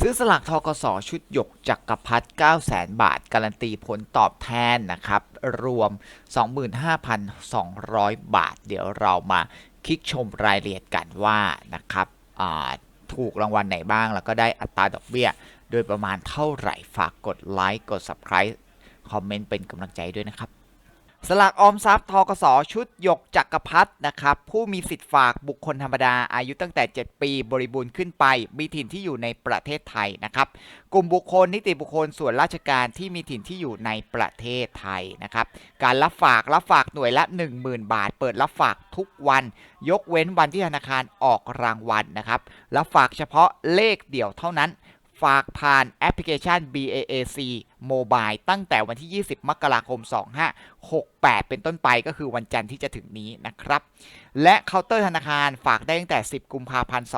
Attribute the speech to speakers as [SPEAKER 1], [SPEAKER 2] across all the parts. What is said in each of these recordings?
[SPEAKER 1] ซื้อสลากทกสชุดหยกจักรพัฒ9 0 0 0 0 บาท การันตีผลตอบแทนนะครับ รวม 25,200 บาท เดี๋ยวเรามาคลิกชมรายละเอียดกันว่านะครับถูกรางวัลไหนบ้าง แล้วก็ได้อัตราดอกเบี้ย โดยประมาณเท่าไหร่ฝากกดไลค์กด Subscribe คอมเมนต์เป็นกำลังใจด้วยนะครับ สลากออมทรัพย์ทกสชุดหยกจักรพัฒนะครับผู้มีสิทธิ์ฝากบุคคลธรรมดาอายุตั้งแต่ 7 ปีบริบูรณ์ขึ้นไป มีถิ่นที่อยู่ในประเทศไทยนะครับกลุ่มบุคคลนิติบุคคลส่วนราชการที่มีถิ่นที่อยู่ในประเทศไทยนะครับการรับฝากรับฝากหน่วยละ 10,000 บาท เปิดรับฝากทุกวัน ยกเว้นวันที่ธนาคารออกรางวัลนะครับรับฝากเฉพาะเลขเดี่ยวเท่านั้น ฝากผ่านแอปพลิเคชัน BAAC Mobile ตั้งแต่วันที่ 20 มกราคม 2568 เป็นต้นไปก็คือวันจันทร์ที่จะถึงนี้นะครับ และเคาน์เตอร์ธนาคารฝากได้ตั้งแต่ 10 กุมภาพันธ์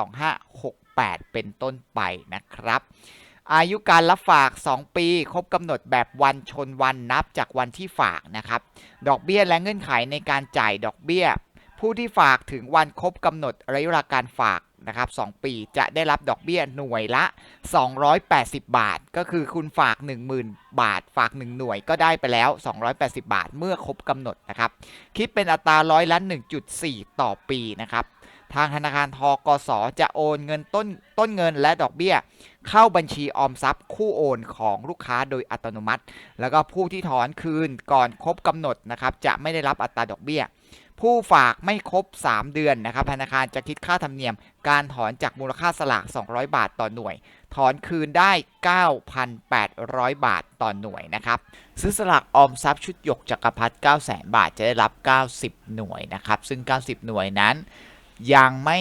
[SPEAKER 1] 2568 เป็นต้นไปนะครับอายุการรับฝาก 2 ปี ครบกำหนดแบบวันชนวันนับจากวันที่ฝากนะครับ ดอกเบี้ยและเงื่อนไขในการจ่ายดอกเบี้ย ผู้ที่ฝากถึงวันครบกำหนดระยะเวลาการฝาก นะครับ2ปีจะได้รับดอกเบี้ยหน่วยละ 280 บาท ก็คือคุณฝาก 10,000 บาท ฝาก 1 หน่วยก็ได้ไปแล้ว 280 บาท เมื่อครบกำหนดนะครับ คิดเป็นอัตราร้อยละ 1.4 ต่อปีนะครับ ทางธนาคารทกสจะโอนเงินต้นต้นเงินและดอกเบี้ย เข้าบัญชีออมทรัพย์ คู่โอนของลูกค้าโดยอัตโนมัติ แล้วก็ผู้ที่ถอนคืนก่อนครบกำหนดนะครับจะไม่ได้รับอัตราดอกเบี้ย ผู้ฝากไม่ครบ 3 เดือนนะครับธนาคารจะคิดค่าธรรมเนียม การถอนจากมูลค่าสลาก 200 บาทต่อหน่วย ถอนคืนได้ 9,800 บาทต่อหน่วยนะครับซื้อสลากออมทรัพย์ชุดหยกจักรพัฒ9 0 0 0 0 บาทจะได้รับ 90 หน่วยนะครับซึ่ง 90 หน่วยนั้น ยังไม่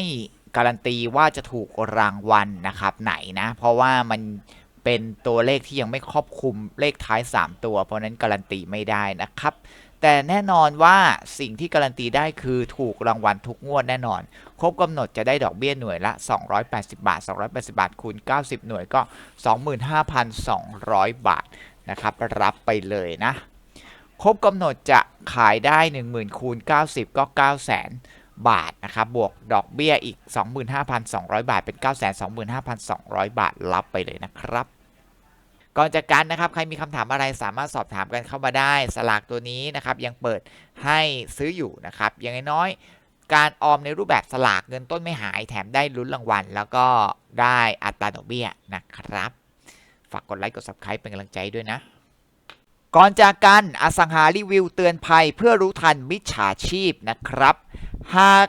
[SPEAKER 1] การันตีว่าจะถูกรางวัลนะครับไหนนะเพราะว่ามันเป็นตัวเลขที่ยังไม่ครอบคลุมเลขท้าย 3 ตัว เพราะนั้นการันตีไม่ได้นะครับ แต่แน่นอนว่าสิ่งที่การันตีได้คือถูกรางวัลทุกงวดแน่นอน ครบกำหนดจะได้ดอกเบี้ยหน่วยละ 280 บาท 280 บาทคูณ 90 หน่วยก็ 25,200 บาทนะครับ รับไปเลยนะ ครบกำหนดจะขายได้ 10,000คูณ90 ก็ 900,000 บาทนะครับ บวกดอกเบี้ยอีก 25,200 บาท เป็น 925,200 บาท รับไปเลยนะครับ ก่อนจากกันนะครับใครมีคำถามอะไรสามารถสอบถามกันเข้ามาได้ สลากตัวนี้นะครับยังเปิดให้ซื้ออยู่นะครับอย่างน้อยการออมในรูปแบบสลากเงินต้นไม่หายแถมได้ลุ้นรางวัล แล้วก็ได้อัตราดอกเบี้ยนะครับ ฝากกดไลค์กด subscribe เป็นกำลังใจด้วยนะ ก่อนจากกันอสังหารีวิวเตือนภัยเพื่อรู้ทันมิจฉาชีพนะครับ หาก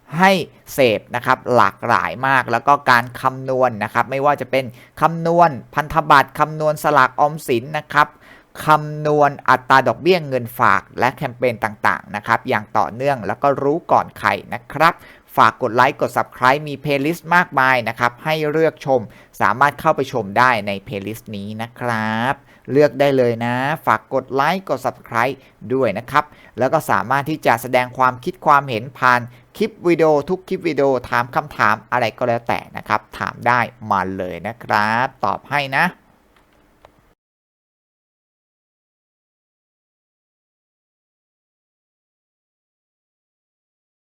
[SPEAKER 1] ให้เสพนะครับหลากหลายมากแล้วก็การคำนวณนนะครับไม่ว่าจะเป็นคำนวณพันธบัตรคำนวณสลากออมสินนะครับคำนวณอัตราดอกเบี้ยเงินฝากและแคมเปญต่างๆนะครับอย่างต่อเนื่องแล้วก็รู้ก่อนใครนะครับฝากกดไลค์กด Subscribe มีเพลย์ลิสต์มากมายนะครับให้เลือกชมสามารถเข้าไปชมได้ในเพลย์ลิสต์นี้นะครับ เลือกได้เลยนะ ฝากกดไลค์กด Subscribe ด้วยนะครับ แล้วก็สามารถที่จะแสดงความคิดความเห็นผ่านคลิปวิดีโอทุกคลิปวิดีโอถามคำถามอะไรก็แล้วแต่นะครับ ถามได้มาเลยนะครับ ตอบให้นะ